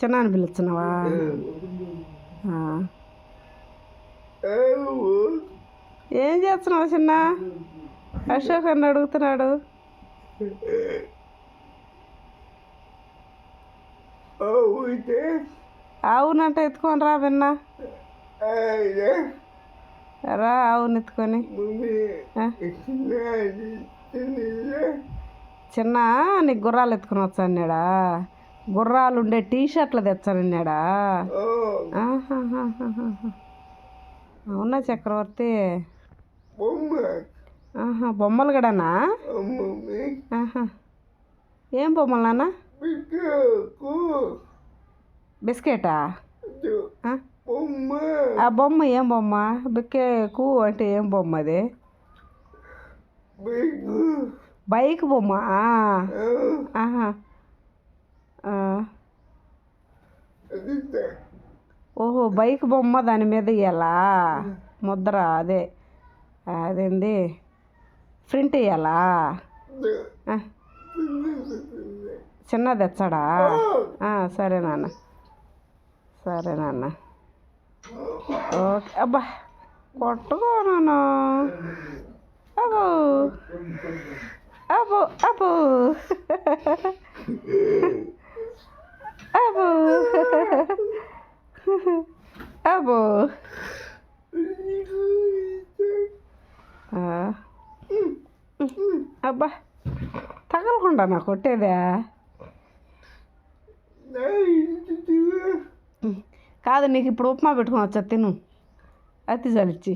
చిన్నాన్ని పిలుస్తున్నావా. ఏం. చేస్తున్నావు చిన్న? అశోక్ అన్న అడుగుతున్నాడు. ఆవునంట ఎత్తుకొని రా విన్నా. రా ఆవుని ఎత్తుకొని? చిన్న నీకు గుర్రాలు ఎత్తుకొని వచ్చాన్నాడా గుర్రాలు ఉండే టీ షర్ట్లు తెచ్చానన్నాడా ఆహాహాహాహా. అవునా చక్రవర్తి? బొమ్మలు ఆహా. ఏం బొమ్మలు నాన్న? బిస్కెటా? ఆ? బొమ్మ. ఏం బొమ్మ? బిక్కే కూ అంటే ఏం బొమ్మ అది? బైక్ బొమ్మ. ఆహా. ఓహో బైక్ బొమ్మ దాని మీద ఇయ్యాలా? ముద్ర అదే. అదేంది? ప్రింట్ ఇయ్యాలా? ఆ. చిన్నది తెచ్చాడా? సరే నాన్న. సరే నాన్న. ఓకే. అబ్బా కొట్టుకో నాన్న. అబ్బో. అబ్బో అబ్బో అబ్బో అబ్బో ఆ. అబ్బా తగలకుండా నా కొట్టేదా? కాదు నీకు ఇప్పుడు ఉప్మా పెట్టుకొని వచ్చా తిను. అతి చలిచ్చి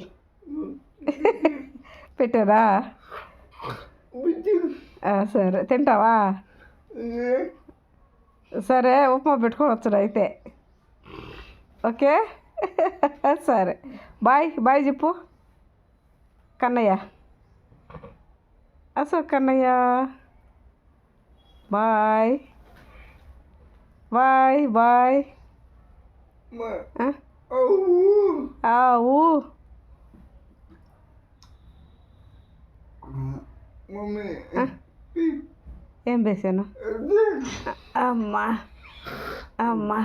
పెట్టారా? సరే. తింటావా? సరే ఉప్మా పెట్టుకొని వచ్చాడు అయితే. ఓకే? సరే. బాయ్ బాయ్ చెప్పు. Kannayya. Ashok Kannayya. Bye. Bye bye. ఆ? ఆవు ఏం వేసాను అమ్మా. అమ్మా.